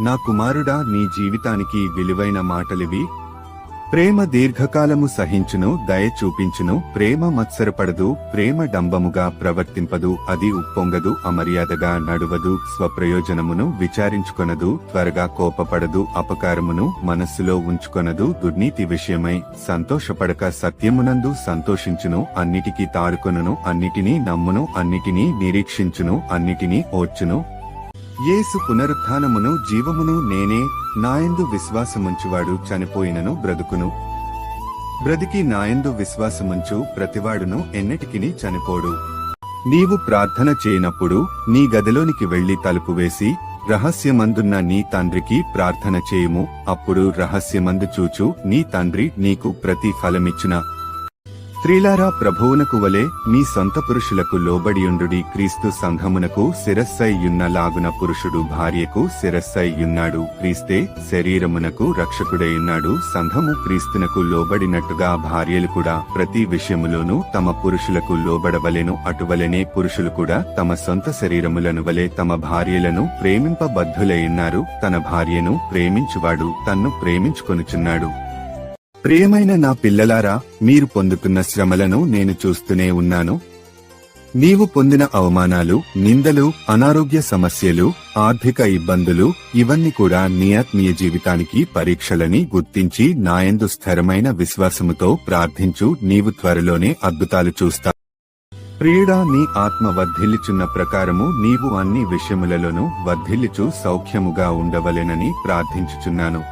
నా కుమారుడా నీ జీవితానికి విలువైన మాటలివి. ప్రేమ దీర్ఘకాలము సహించును దయ చూపించును ప్రేమ మత్సరపడదు ప్రేమ డంబముగా ప్రవర్తింపదు అది ఉప్పొంగదు అమర్యాదగా నడువదు స్వప్రయోజనమును విచారించుకొనదు త్వరగా కోపపడదు అపకారమును మనస్సులో ఉంచుకొనదు దుర్నీతి విషయమై సంతోషపడక సత్యమునందు సంతోషించును అన్నిటికీ తాడుకొనును అన్నిటినీ నమ్మును అన్నిటినీ నిరీక్షించును అన్నిటినీ ఓర్చును యేసు పునరుత్నమును జీవమును నేనే నాయందు విశ్వాసముంచువాడు చనిపోయినను బ్రతుకును. బ్రతికి నాయందు విశ్వాసముంచు ప్రతివాడును ఎన్నటికిని చనిపోడు. నీవు ప్రార్థన చేయనప్పుడు నీ గదిలోనికి వెళ్ళి తలుపు వేసి రహస్యమందున్న నీ తండ్రికి ప్రార్థన చేయుము. అప్పుడు రహస్యమందు చూచు నీ తండ్రి నీకు ప్రతి ఫలమిచ్చున స్త్రీలారా ప్రభువునకు వలె మీ సొంత పురుషులకు లోబడియుండుడి క్రీస్తు సంఘమునకు శిరస్సైయున్న లాగున పురుషుడు భార్యకు శిరస్సైయున్నాడు క్రీస్తే శరీరమునకు రక్షకుడైయున్నాడు సంఘము క్రీస్తునకు లోబడినట్టుగా భార్యలు కూడా ప్రతి విషయములోనూ తమ పురుషులకు లోబడవలెను అటువలనే పురుషులు కూడా తమ సొంత శరీరములను వలె తమ భార్యలను ప్రేమింపబద్ధులైయున్నారు తన భార్యను ప్రేమించువాడు తన్ను ప్రేమించుకొనుచున్నాడు. ప్రియమైన నా పిల్లలారా మీరు పొందుతున్న శ్రమలను నేను చూస్తూనే ఉన్నాను. నీవు పొందిన అవమానాలు నిందలు అనారోగ్య సమస్యలు ఆర్థిక ఇబ్బందులు ఇవన్నీ కూడా నీ ఆత్మీయ జీవితానికి పరీక్షలని గుర్తించి నాయందు స్థిరమైన విశ్వాసముతో ప్రార్థించు నీవు త్వరలోనే అద్భుతాలు చూస్తా ప్రియుడా నీ ఆత్మ వర్ధిల్లుచున్న ప్రకారము నీవు అన్ని విషయములలోనూ వర్ధిల్లుచు సౌఖ్యముగా ఉండవలెనని ప్రార్థించుచున్నాను.